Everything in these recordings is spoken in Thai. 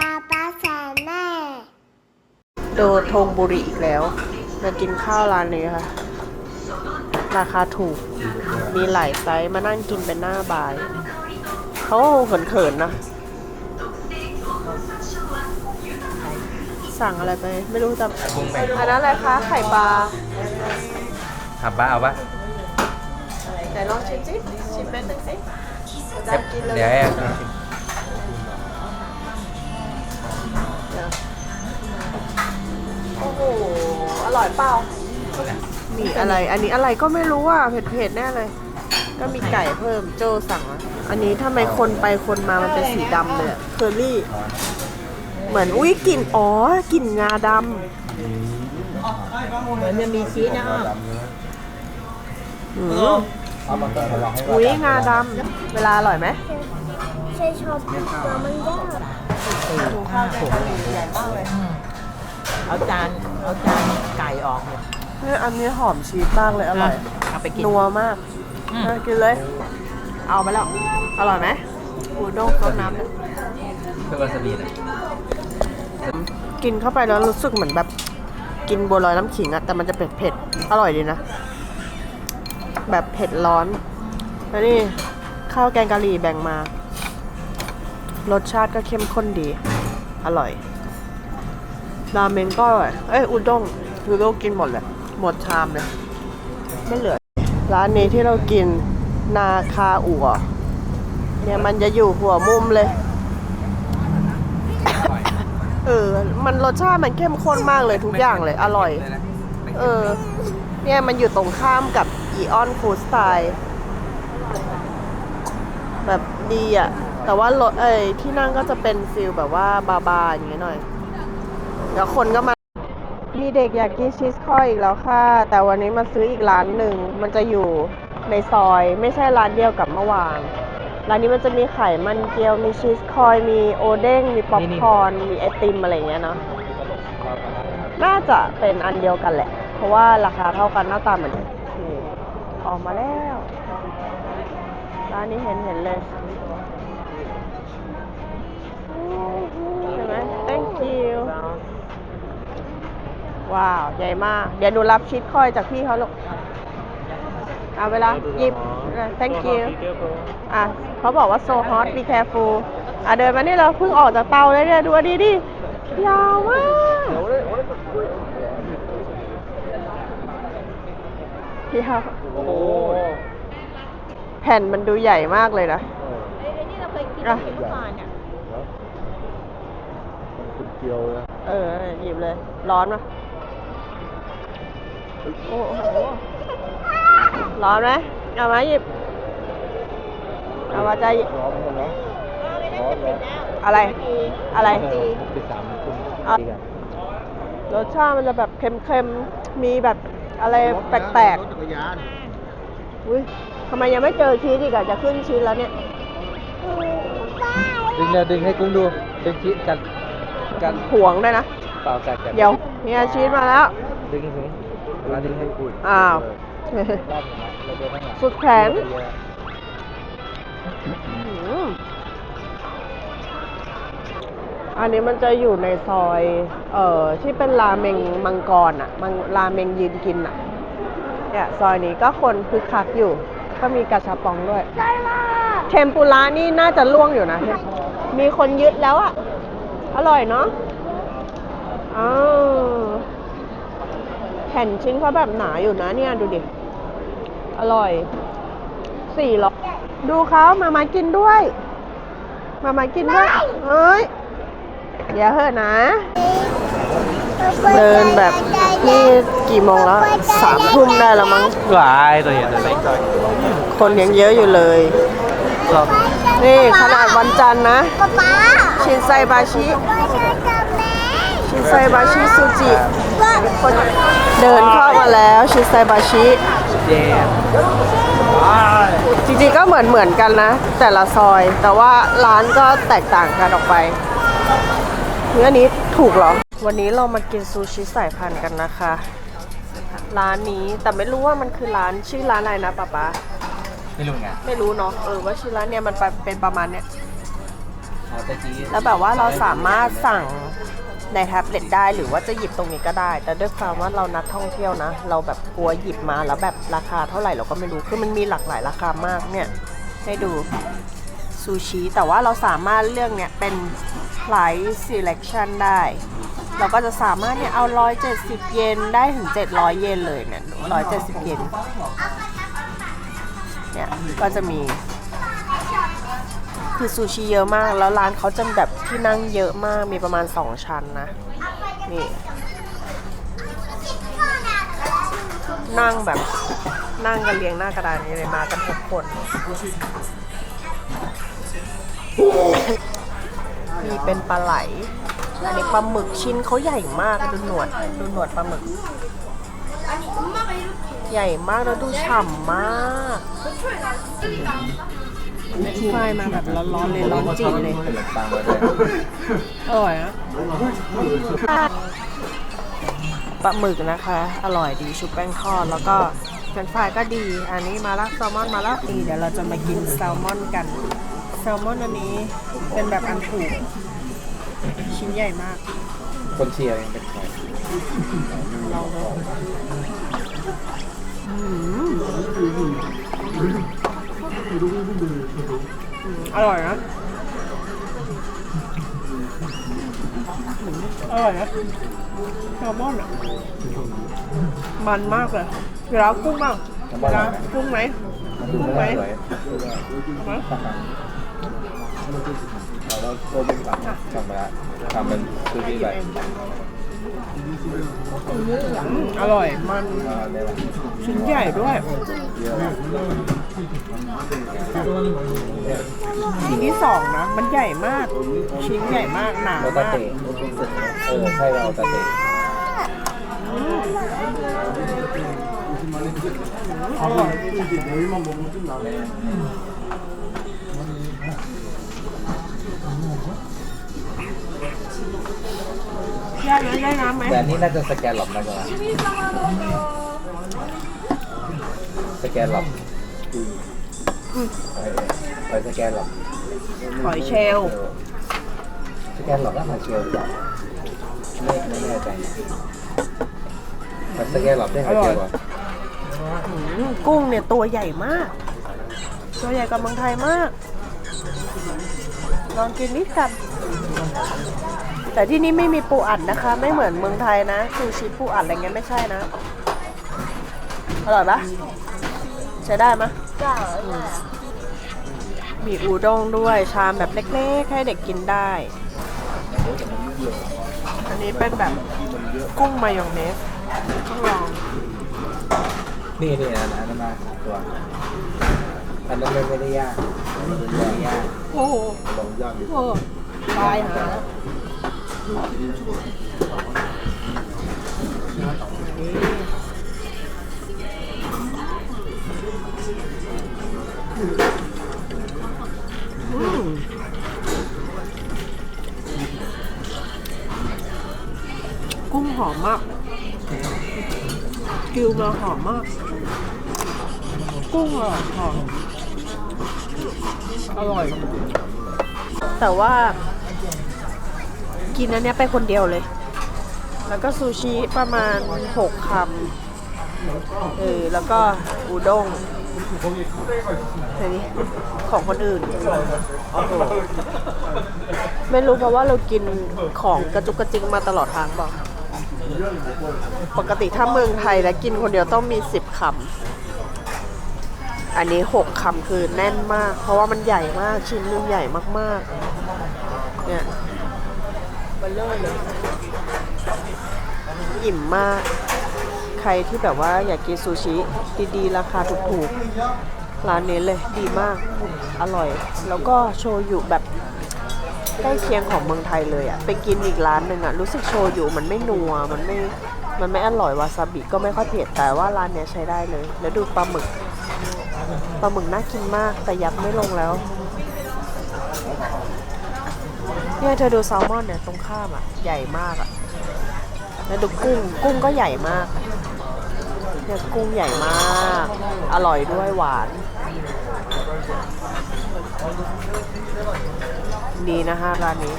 ป้าป้าแสนแม่โดทงบุรีอีกแล้วมากินข้าวร้านนี้ค่ะ ราคาถูก มีหลายไซส์มานั่งกินเป็นหน้าบาย เขาเขินๆนะ สั่งอะไรไป ไม่รู้จบุ้งแบ่งำอันนั้นอะไรคะ ไข่ปลาทำบ้าเอาปะแต่ลองชิมสิชิมเป็นหนึ่งสิจะกินเลยเดี๋ยวให้เร่อยเปล่ามีอะไร อันนี้อะไรก็ไม่รู้อะเผ็ดๆแน่เลย ก็มีไก่เพิ่มโจสั่งอะอันนี้ทำไมคนไปคนมามันเป็นสีดำเลยอะเคอรี่ เหมือนอุ้ยกลิ่นอ๋อกลิ่นงาดเหมือนจะมีชีสนะอ้อมำอืมอุ้ยงาดำเวลาอร่อยไหมใช่ชอบตัวมันยากสี่ห้าหกใหญ่มากเลย เอาจานเอาจานไก่ออกเนี่ยเฮ้ยอันนี้หอมชีสมากเลยอร่อยเอาไปกินนัวมากอืม อะกินเลย เอาไปแล้ว อร่อยไหมอูด้งต้มน้ำเนี่ยเพื่อวาซาบินะกินเข้าไปแล้วรู้สึกเหมือนแบบ กินบัวลอยน้ำขิงอะแต่มันจะเผ็ดเผ็ดๆอร่อยดีนะ แบบเผ็ดร้อน แล้วนี่ ข้าวแกงกะหรี่แบ่งมา รสชาติก็เข้มข้นดี อร่อย ราเมงก็อร่อยเอ้ยอุด้งอุด้งกินหมดเลยหมดชามเลย ไม่เหลือ ร้านนี้ที่เรากินนาคาอัวเนี่ยมันจะอยู่หัวมุมเลย เออ มันรสชาติมันเข้มข้นมากเลยทุกอย่างเลย อร่อย เออ เนี่ยมันอยู่ตรงข้ามกับอีออนฟูสไตล์แบบดีอะ แต่ว่ารถเอ้ยที่นั่งก็จะเป็นฟิลแบบว่าบาบาอย่างเงี้ยหน่อย แล้วคนก็มา มีเด็กอยากกินชีสคอยอีกแล้วค่ะ แต่วันนี้มาซื้ออีกร้านหนึ่ง มันจะอยู่ในซอย ไม่ใช่ร้านเดียวกับเมื่อวาน ร้านนี้มันจะมีไข่มันเกี๊ยว มีชีสคอย มีโอเด้ง มีป๊อปคอร์น มีไอติมอะไรอย่างเงี้ยเนาะ น่าจะเป็นอันเดียวกันแหละ เพราะว่าราคาเท่ากันหน้าตาเหมือนกันนี่ออกมาแล้ว ร้านนี้เห็นเห็นเลยใช่ไหม thank you ว้าว ใหญ่มาก เดี๋ยวหนูรับชีสคอยจากพี่เขาลูกเอาเวลาหยิบเออ thank you อะเขาบอกว่า so hot be careful อะเดินมานี่เราเพิ่งออกจากเตาเลยเนี่ยดูอันนี้ดิยาวมากยาวแผ่นมันดูใหญ่มากเลยนะไอ้นี่เราเคยกินอะเมื่อวานเนี่ยเออหยิบเลย ร้อนปะ โอ้โหร้อนไหมเอามาหยิบเอามาใจหยิบอะไร อะไรเอารสชาติมันจะแบบเค็มๆ มีแบบอะไรแปลกๆอุ้ยทำไมยังไม่เจอชีสอีกอะจะขึ้นชีสแล้วเนี่ย ดึงเดี๋ยวดึงให้กุ้งดู ดึงชีสกัน กันห่วงด้วยนะ เปล่ากันกันเดี๋ยวเนี่ยชีสมาแล้ว ดึงถึง มาดึงให้กุ้งอ้าว รอบหนึ่งนะเราเดินข้างหลังสุดแขน อืมอันนี้มันจะอยู่ในซอย เอ่อ ที่เป็นราเมงมังกรอะมังราเมงยืนกินอะเนี่ยซอยนี้ก็คนคือคักอยู่ ก็มีกระชับปองด้วยเทมปุระนี่น่าจะล่วงอยู่นะ มีคนยึดแล้วอะอร่อยเนาะอ้าว แผ่นชิ้นเขาแบบหนาอยู่นะเนี่ยดูดิ อร่อยสี่ร้อยดูเขามามากินด้วย มามากินด้วยเฮ้ยเดี๋ยวเหอะนะ เดินแบบนี่กี่โมงแล้วสามทุ่มได้แล้วมั้งหวายตัวใหญ่ตัวเล็กคนยังเยอะอยู่เลยนี่ขนาดวันจันทร์นะป๊าป๊าชินไซบาชิป๊า ช่วยกับแม่ชินไซบาชิซูจิว่าคนเดินเข้ามาแล้วชินไซบาชิเจ็บจริงๆก็เหมือนเหมือนกันนะ แต่ละซอยแต่ว่าร้านก็แตกต่างกันออกไปเนื้อนี้ถูกเหรอ วันนี้เรามากินซูชิสายพันธุ์กันนะคะ ร้านนี้แต่ไม่รู้ว่ามันคือร้านชื่อร้านอะไรนะป๊าป๊าไม่รู้ไงไม่รู้เนาะเออว่าชื่อร้านเนี่ยมันเป็นประมาณเนี้ยอ๋อตะกี้แล้วแบบว่าเราสามารถสั่ง ในแท็บเล็ตได้หรือว่าจะหยิบตรงนี้ก็ได้ แต่ด้วยความว่าเรานักท่องเที่ยวนะ เราแบบกลัวหยิบมาแล้วแบบราคาเท่าไหร่เราก็ไม่รู้คือมันมีหลากหลายราคามากเนี่ยให้ดูซูชิแต่ว่าเราสามารถเลือกเนี่ยเป็น price selection ได้ เราก็จะสามารถเนี่ยเอา 170 เยนได้ถึง 700 เยนเลยเนี่ย170 เยนเนี่ยก็จะมี คือซูชิเยอะมาก แล้วร้านเขาจะแบบที่นั่งเยอะมากมีประมาณ 2 ชั้นนะ นี่ นั่งแบบนั่งกันเรียงหน้ากระดานนี้เลยมากันทุกคน มีเป็นปลาไหล อันนี้ปลาหมึกชิ้นเขาใหญ่มากดูหนวดดูหนวดปลาหมึก ใหญ่มากแล้วดูฉ่ำมาก เป็นไฟมาแบบร้อนๆเลยร้อนจีดเลยขนมปังมาด้วยอร่อยนะปลาหมึกนะคะ อร่อยดีชุบแป้งทอดแล้วก็เฟรนช์ฟรายก็ดี อันนี้มาละแซลมอนมาละนี่เดี๋ยวเราจะมากินแซลมอนกัน แซลมอนอันนี้เป็นแบบอันถูก ชิ้นใหญ่มาก คนเชียร์ยังเป็นใครลองดู ร่อยนะอืมอร่อยนะแซลมอนอะ มันมากเลยเดี๋ยวเอากุ้งบ้างเดี๋ยวเอากุ้งไหมดูไม่สวยเอาไหมเราก็โคเป็นปังสั่งมาแล้วทำเป็นซูชิแบบอืมอร่อยมันอ่าเนี่ยแหละชิ้นใหญ่ด้วย เยอะ ชิ้นที่สองนะ มันใหญ่มาก ชิ้นใหญ่มาก หนาโรตาากเตะเออใช่เราตาเตะอร่อยได้ไหมได้น้ำไหมแต่อันนี้น่าจะสแกนหลบนะจ๊ะสแกนหลบ ไปไปสแกนหลบหอยเชลล์ สแกนหลบก็หอยเชลล์หรือเปล่าไม่ไม่แน่ใจแต่สแกนหลบได้หอยเชลล์เหรออืมกุ้งเนี่ยตัวใหญ่มาก ตัวใหญ่กว่าเมืองไทยมาก ลองกินนิดกัน แต่ที่นี่ไม่มีปูอัดนะคะ ไม่เหมือนเมืองไทยนะซูชิปูอัดอะไรเงี้ยไม่ใช่นะ อร่อยปะใช้ได้มะจ้ามีอูด้งด้วยชามแบบเล็กๆ ให้เด็กกินได้ อันนี้เป็นแบบกุ้งมายองเนสต้องลองนี่นี่อันนั้นมาตัวอันนั้นไม่ได้ยากไม่ได้ยากโอ้โหลองยากดิโอ้ตายหาอื กุ้งหอมมากกิวมาหอมมาก กุ้งอะหอม อร่อย แต่ว่า กินอันเนี้ยไปคนเดียวเลย แล้วก็ซูชิประมาณหกคำเออแล้วก็อูด้ง เฮ้ยของคนอื่นโอ้โหไม่รู้เพราะว่าเรากินของกระจุกกระจิงมาตลอดทางเปล่าปกติถ้าเมืองไทยแล้วกินคนเดียวต้องมีสิบคำ อันนี้หกคำคือแน่นมาก เพราะว่ามันใหญ่มากชิ้นหนึงใหญ่มากๆ เนี่ยเบลเลอร์เลยอิ่มมาก ใครที่แบบว่าอยากกินซูชิดีๆ ราคาถูกๆ ร้านนี้เลยดีมาก อร่อย แล้วก็โชยุแบบใกล้เคียงของเมืองไทยเลยอะไปกินอีกร้านหนึ่งอะรู้สึกโชยุมันไม่นัว มันไม่ มันไม่อร่อยวาซาบิก็ไม่ค่อยเผ็ดแต่ว่าร้านเนี้ยใช้ได้เลย แล้วดูปลาหมึก ปลาหมึกน่ากินมาก แต่ยัดไม่ลงแล้ว เนี่ยเธอดูแซลมอนเนี่ยตรงข้ามอะใหญ่มากอะแล้วดูกุ้ง กุ้งก็ใหญ่มาก เนี่ยกุ้งใหญ่มาก อร่อยด้วยหวาน ดีนะคะร้านนี้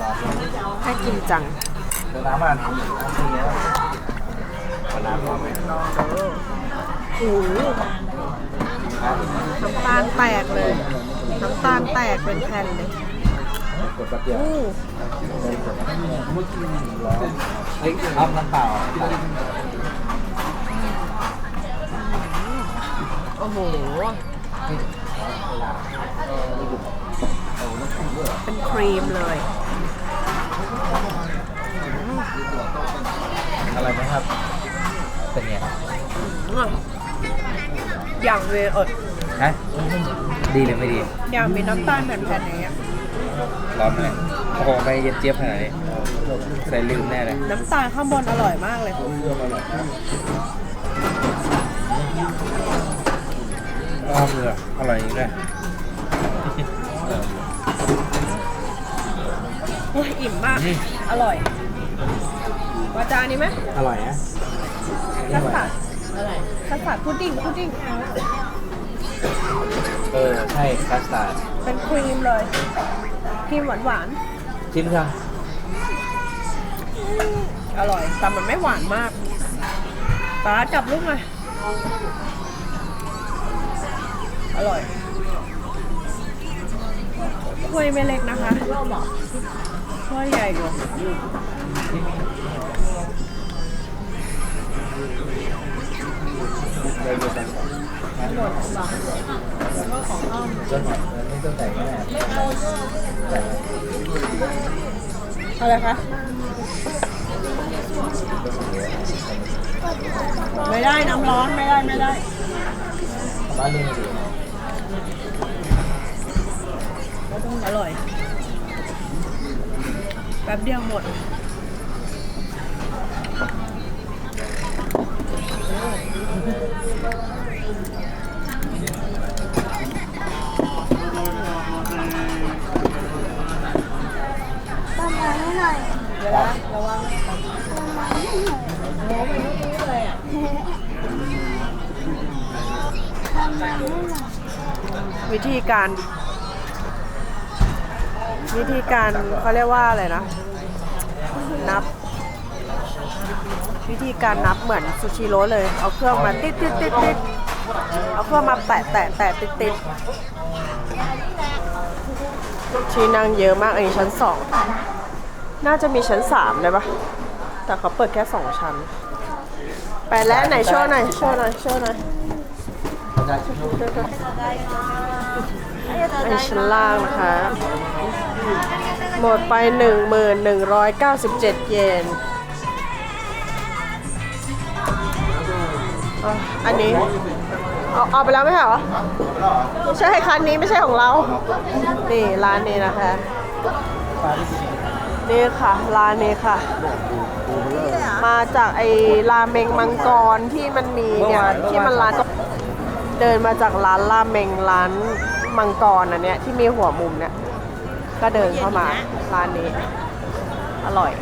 รอเพื่อนให้กินจังเดี๋ยวน้ำมันน้ำทีแล้วขอน้ำพอไหมโอ้โหครับน้ำตาลแตกเลย น้ำตาลแตกเป็นแผ่นเลยกดแป๊บเดียวอู้เฮ้ยเอาน้ำเปล่า อ้โห เป็นครีมเลยอะไรไหมครับ เป็นไงอย่างเวเออฮะดีหรือไม่ดี อย่างมีน้ำตาลแผ่นๆอย่างเงี้ยร้อนไหมโอ้โหไม่เย็นเจี๊ยบขนาดนี้ใส่ลืมแน่เลย น้ำตาลข้างบนอร่อยมากเลย อ้อมเลยอร่อยจริงด้วยโอ้ยอิ่มมากนี่อร่อยวาจานี้ไหมอร่อยนะคัสตาร์ดอะไรคัสตาร์ดพุดดิ้งพุดดิ้งเออ ใช่คัสตาร์ดเป็นครีมเลยครีมหวานหวานชิมค่ะๆอร่อย แต่มันไม่หวานมากป้าจับลูกหน่อย อร่อยถ้วยไม่เล็กนะคะถ้วยใหญ่อยู่เลยดูกันหมดหลังแล้วก็ของอ้อมจนหมดไม่ต้องแต่งแน่แต่อะไรคะ ไม่ได้น้ำร้อนไม่ได้ไม่ได้บ้านลุงดีอร่อย แป๊บเดียวหมดประมาณหน่อย เวลาระวังประมาณหน่อยโม้ไม่รู้เลยอะประมาณหน่อยวิธีการ วิธีการเขาเรียกว่าอะไรนะ นับ วิธีการนับเหมือนซูชิโร่เลย เอาเครื่องมาติดติดติดติดเอาเครื่องมาแตะแตะแตะติดติดที่นั่งเยอะมากอันนี้ชั้นสอง น่าจะมีชั้นสามเลยปะแต่เขาเปิดแค่สองชั้น ไปแล้วไหนโชว์หน่อยโชว์หน่อยโชว์หน่อยได้ชิมดูอันนี้ชั้นล่างนะคะ หมดไป 1197 เยนอะอันนี้ เอาเอาไปแล้วไม่ใช่เหรอ ไม่ใช่คันนี้ไม่ใช่ของเรา นี่ร้านนี้นะคะ นี่ค่ะร้านนี้ค่ะ มาจากไอ้ราเมงมังกรที่มันมีเนี่ยที่มันร้านเดินมาจากร้านราเมงร้านมังกรอันเนี้ยที่มีหัวมุมเนี่ยก็เดินเข้ามาร้านนี้ อร่อย